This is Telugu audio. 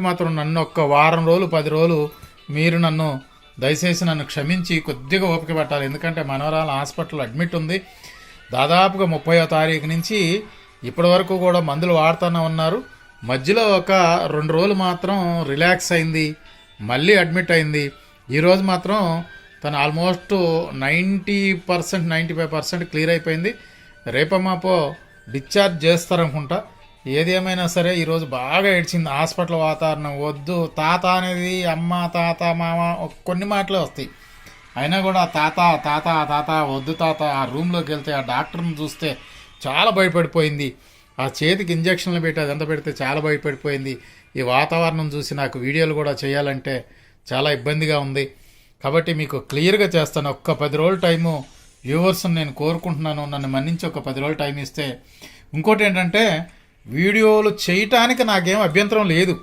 ప్రస్తుతానికి మాత్రం నన్ను ఒక్క వారం రోజులు పది రోజులు మీరు నన్ను దయచేసి నన్ను క్షమించి కొద్దిగా ఓపిక పట్టాలి. ఎందుకంటే మనవరాలు హాస్పిటల్ అడ్మిట్ ఉంది. దాదాపుగా ముప్పయో తారీఖు నుంచి ఇప్పటి వరకు కూడా మందులు వాడుతూనే ఉన్నారు. మధ్యలో ఒక రెండు రోజులు మాత్రం రిలాక్స్ అయింది. మళ్ళీ అడ్మిట్ అయింది. ఈరోజు మాత్రం తను almost ninety percent ninety five percent clear అయిపోయింది. రేపమాపో డిశ్చార్జ్ చేస్తారనుకుంటా. ఏది ఏమైనా సరే ఈరోజు బాగా ఏడ్చింది. హాస్పిటల్ వాతావరణం వద్దు. తాత అనేది అమ్మ తాత మామ కొన్ని మాటలే వస్తాయి. అయినా కూడా తాత తాత తాత వద్దు తాత ఆ రూమ్లోకి వెళ్తే ఆ డాక్టర్ని చూస్తే చాలా భయపడిపోయింది. ఆ చేతికి ఇంజక్షన్లు పెట్టి అదంతా పెడితే చాలా భయపడిపోయింది. ఈ వాతావరణం చూసి నాకు వీడియోలు కూడా చేయాలంటే చాలా ఇబ్బందిగా ఉంది. కాబట్టి మీకు క్లియర్గా చేస్తాను. ఒక్క పది రోజుల టైము వ్యూవర్స్ని నేను కోరుకుంటున్నాను. నన్ను మన్నించి ఒక పది రోజులు టైం ఇస్తే. ఇంకోటి ఏంటంటే వీడియోలు చేయటానికి నాకేం అభ్యంతరం లేదు.